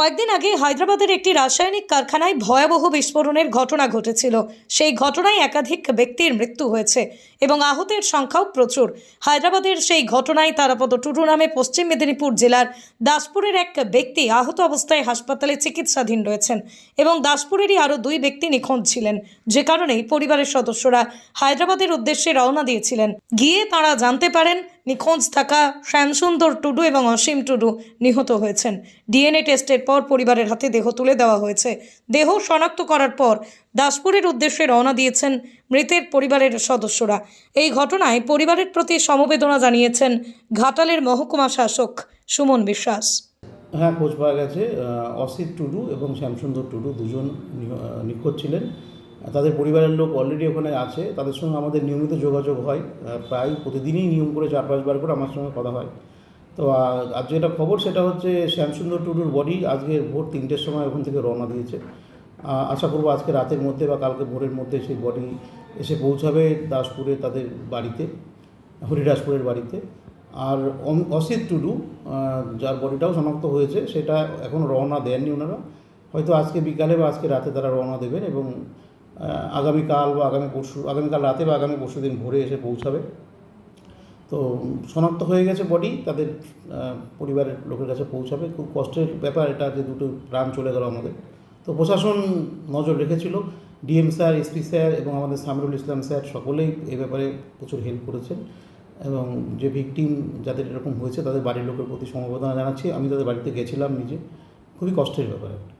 কয়েকদিন আগে হায়দ্রাবাদের একটি রাসায়নিক কারখানায় ভয়াবহ বিস্ফোরণের ঘটনা ঘটেছিল। সেই ঘটনায় একাধিক ব্যক্তির মৃত্যু হয়েছে এবং আহতের সংখ্যাও প্রচুর। হায়দ্রাবাদের সেই ঘটনায় তারাপদ টুডু নামে পশ্চিম মেদিনীপুর জেলার দাসপুরের এক ব্যক্তি আহত অবস্থায় হাসপাতালে চিকিৎসাধীন রয়েছেন এবং দাসপুরেরই আরও দুই ব্যক্তি নিখোঁজ ছিলেন। যে কারণেই পরিবারের সদস্যরা হায়দ্রাবাদের উদ্দেশ্যে রওনা দিয়েছিলেন। গিয়ে তারা জানতে পারেন নিখোঁজ থাকা শ্যামসুন্দর টুডু এবং অসীম টুডু নিহত হয়েছেন। ডিএনএ টেস্টের পর পরিবারের হাতে দেহ তুলে দেওয়া হয়েছে। দেহ শনাক্ত করার পর দাসপুরের উদ্দেশ্যে রওনা দিয়েছেন মৃতের পরিবারের সদস্যরা। এই ঘটনায় পরিবারের প্রতি সমবেদনা জানিয়েছেন ঘাটালের মহকুমা শাসক সুমন বিশ্বাস। হ্যাঁ খোঁজ পাওয়া গেছে। অসিত টুডু এবং শ্যামসুন্দর টুডু দুজন নিখোঁজ ছিলেন। তাদের পরিবারের লোক অলরেডি ওখানে আছে। তাদের সঙ্গে আমাদের নিয়মিত যোগাযোগ হয়। প্রায় প্রতিদিনই নিয়ম করে চার পাঁচবার করে আমার সঙ্গে কথা হয়। তো আজ যেটা খবর সেটা হচ্ছে শ্যামসুন্দর টুডুর বডি আজকে ভোর তিনটের সময় ওখান থেকে রওনা দিয়েছে। আশা করব আজকে রাতের মধ্যে বা কালকে ভোরের মধ্যে সেই বডি এসে পৌঁছাবে দাসপুরে তাদের বাড়িতে, হরিদাসপুরের বাড়িতে। আর অসিত টুডু যার বডিটাও শনাক্ত হয়েছে, সেটা এখন রওনা দেননি ওনারা। হয়তো আজকে বিকালে বা আজকে রাতে তারা রওনা দেবেন এবং আগামীকাল বা আগামী পরশু, আগামীকাল রাতে বা আগামী পরশু দিন ভোরে এসে পৌঁছাবে। তো শনাক্ত হয়ে গেছে বডি তাদের পরিবারের লোকের কাছে পৌঁছাবে। খুব কষ্টের ব্যাপার এটা যে দুটো প্রাণ চলে গেল আমাদের। তো প্রশাসন নজর রেখেছিল, ডিএম স্যার, এসপি স্যার এবং আমাদের সামরুল ইসলাম স্যার সকলেই এ ব্যাপারে প্রচুর হেল্প করেছেন এবং যে ভিকটিম যাদের এরকম হয়েছে তাদের বাড়ির লোকের প্রতি সমবেদনা জানাচ্ছি। আমি তাদের বাড়িতে গেছিলাম নিজে। খুবই কষ্টের ব্যাপার একটা